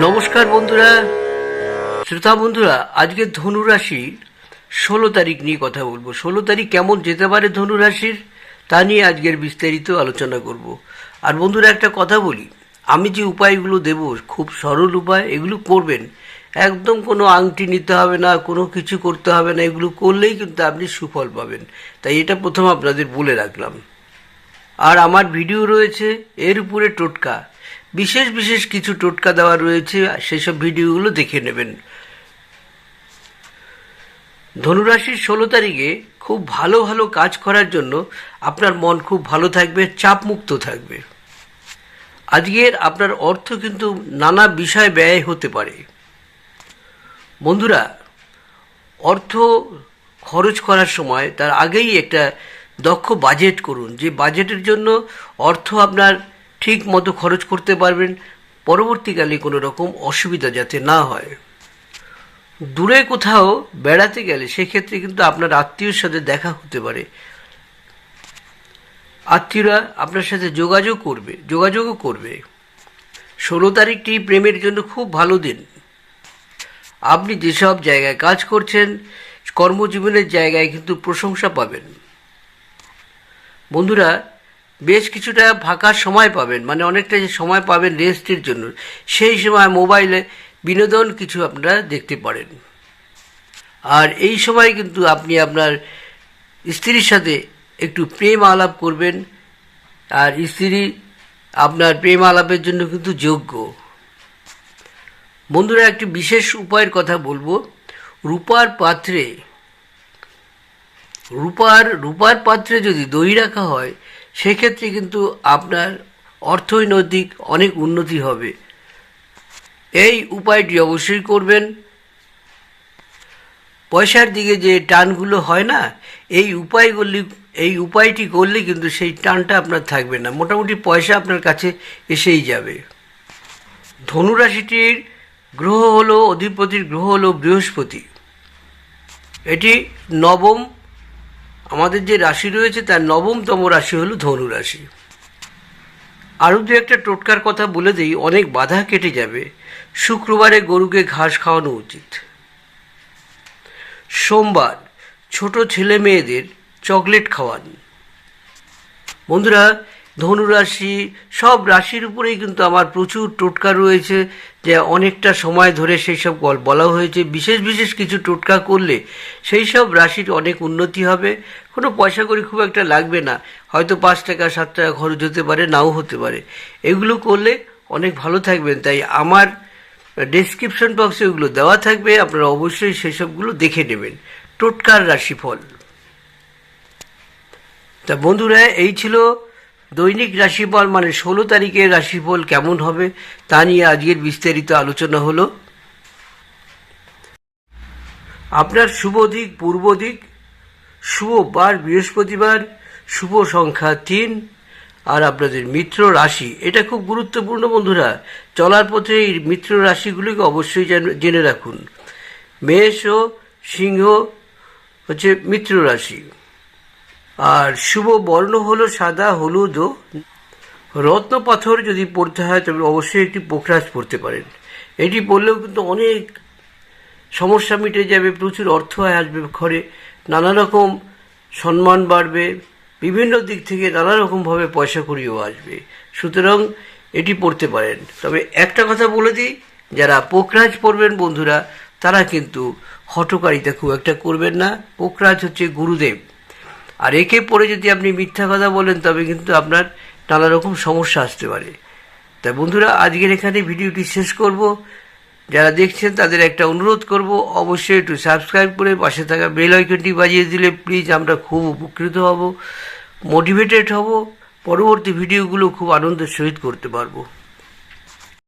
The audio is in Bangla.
নমস্কার বন্ধুরা, শ্রোতা বন্ধুরা, আজকে ধনুরাশির ষোলো তারিখ নিয়ে কথা বলব। ষোলো তারিখ কেমন যেতে পারে ধনুরাশির, তা নিয়ে আজকের বিস্তারিত আলোচনা করব। আর বন্ধুরা, একটা কথা বলি, আমি যে উপায়গুলো দেব, খুব সরল উপায়, এগুলো করবেন। একদম কোনো আংটি নিতে হবে না, কোনো কিছু করতে হবে না, এগুলো করলেই কিন্তু আপনি সুফল পাবেন। তাই এটা প্রথম আপনাদের বলে রাখলাম। আর আমার ভিডিও রয়েছে এর উপরে টোটকা। বিশেষ বিশেষ কিছু টোটকা দেওয়া রয়েছে, সেসব ভিডিওগুলো দেখে নেবেন। ধনুরাশির ষোলো তারিখে খুব ভালো ভালো কাজ করার জন্য আপনার মন খুব ভালো থাকবে, চাপমুক্ত থাকবে। আজকের আপনার অর্থ কিন্তু নানা বিষয় ব্যয় হতে পারে। বন্ধুরা, অর্থ খরচ করার সময় তার আগেই একটা দক্ষ বাজেট করুন, যে বাজেটের জন্য অর্থ আপনার ঠিক মতো খরচ করতে পারবেন, পরবর্তীকালে কোনো রকম অসুবিধা যাতে না হয়। দূরে কোথাও বেড়াতে গেলে সেক্ষেত্রে কিন্তু আপনার আত্মীয়র সাথে দেখা হতে পারে। আত্মীয়রা আপনার সাথে যোগাযোগ করবে, যোগাযোগও করবে। ষোলো তারিখটি প্রেমের জন্য খুব ভালো দিন। আপনি যেসব জায়গায় কাজ করছেন, কর্মজীবনের জায়গায় কিন্তু প্রশংসা পাবেন। বন্ধুরা, বেশ কিছুটা ফাঁকা সময় পাবেন মানে অনেকটা যে সময় পাবেন রেস্টের জন্য। সেই সময় মোবাইলে বিনোদন কিছু আপনারা দেখতে পারেন। আর এই সময় কিন্তু আপনি আপনার স্ত্রীর সাথে একটু প্রেম আলাপ করবেন। আর স্ত্রী আপনার প্রেম আলাপের জন্য কিন্তু যোগ্য। বন্ধুরা, একটি বিশেষ উপায়ের কথা বলব। রূপার পাত্রে রূপার রূপার পাত্রে যদি দই রাখা হয়, সেক্ষেত্রে কিন্তু আপনার অর্থনৈতিক অনেক উন্নতি হবে। এই উপায়টি অবশ্যই করবেন। পয়সার দিকে যে টানগুলো হয় না, এই উপায়গুলি, এই উপায়টি করলে কিন্তু সেই টানটা আপনার থাকবে না। মোটামুটি পয়সা আপনার কাছে এসেই যাবে। ধনুরাশিটির গ্রহ হলো, অধিপতির গ্রহ হলো বৃহস্পতি। এটি নবম আমাদের যে রাশি রয়েছে, তার নবমতম রাশি হলো ধনু রাশি। আরও দু একটা টোটকার কথা বলে দিই, অনেক বাধা কেটে যাবে। শুক্রবারে গরুকে ঘাস খাওয়ানো উচিত। সোমবার ছোট ছেলে মেয়েদের চকলেট খাওয়ান। বন্ধুরা ধনুরাশি, সব রাশির উপরেই কিন্তু আমার প্রচুর টোটকা রয়েছে যে অনেকটা সময় ধরে সেই সব বলা হয়েছে। বিশেষ বিশেষ কিছু টোটকা করলে সেই সব রাশির অনেক উন্নতি হবে। কোনো পয়সা করে খুব একটা লাগবে না। হয়তো পাঁচ টাকা, সাত টাকা খরচ হতে পারে, নাও হতে পারে। এগুলো করলে অনেক ভালো থাকবেন। তাই আমার ডেসক্রিপশন বক্সে ওগুলো দেওয়া থাকবে। আপনারা অবশ্যই সেসবগুলো দেখে নেবেন। টোটকার রাশিফল। তা বন্ধুরা, এই ছিল দৈনিক রাশিফল মানে ষোলো তারিখের রাশিফল কেমন হবে তা নিয়ে আজকের বিস্তারিত আলোচনা হলো। আপনার শুভ দিক, পূর্ব দিক, শুভ বার, বৃহস্পতিবার, শুভ সংখ্যা তিন, আর আপনাদের মিত্র রাশি। এটা খুব গুরুত্বপূর্ণ বন্ধুরা, চলার পথে এই মিত্র রাশিগুলিকে অবশ্যই জেনে রাখুন। মেষ ও সিংহ হচ্ছে মিত্র রাশি। আর শুভ বর্ণ হলো সাদা, হলুদ ও রত্ন পাথর যদি পড়তে হয়, তবে অবশ্যই একটি পোখরাজ পড়তে পারেন। এটি পড়লেও কিন্তু অনেক সমস্যা মিটে যাবে, প্রচুর অর্থ আসবে ঘরে, নানা রকম সম্মান বাড়বে, বিভিন্ন দিক থেকে নানা রকমভাবে পয়সা করিও আসবে। সুতরাং এটি পড়তে পারেন। তবে একটা কথা বলে দিই, যারা পোখরাজ পড়বেন বন্ধুরা, তারা কিন্তু হটকারিতা খুব একটা করবেন না। পোখরাজ হচ্ছে গুরুদেব। আর একে পরে যদি আপনি মিথ্যা কথা বলেন, তবে কিন্তু আপনার নানা রকম সমস্যা আসতে পারে। তাই বন্ধুরা, আজকের এখানে ভিডিওটি শেষ করব। যারা দেখছেন, তাদের একটা অনুরোধ করব, অবশ্যই একটু সাবস্ক্রাইব করে পাশে থাকা বেল আইকনটি বাজিয়ে দিলে প্লিজ আমরা খুব উপকৃত হব, মোটিভেটেড হব, পরবর্তী ভিডিওগুলো খুব আনন্দের সহিত করতে পারব।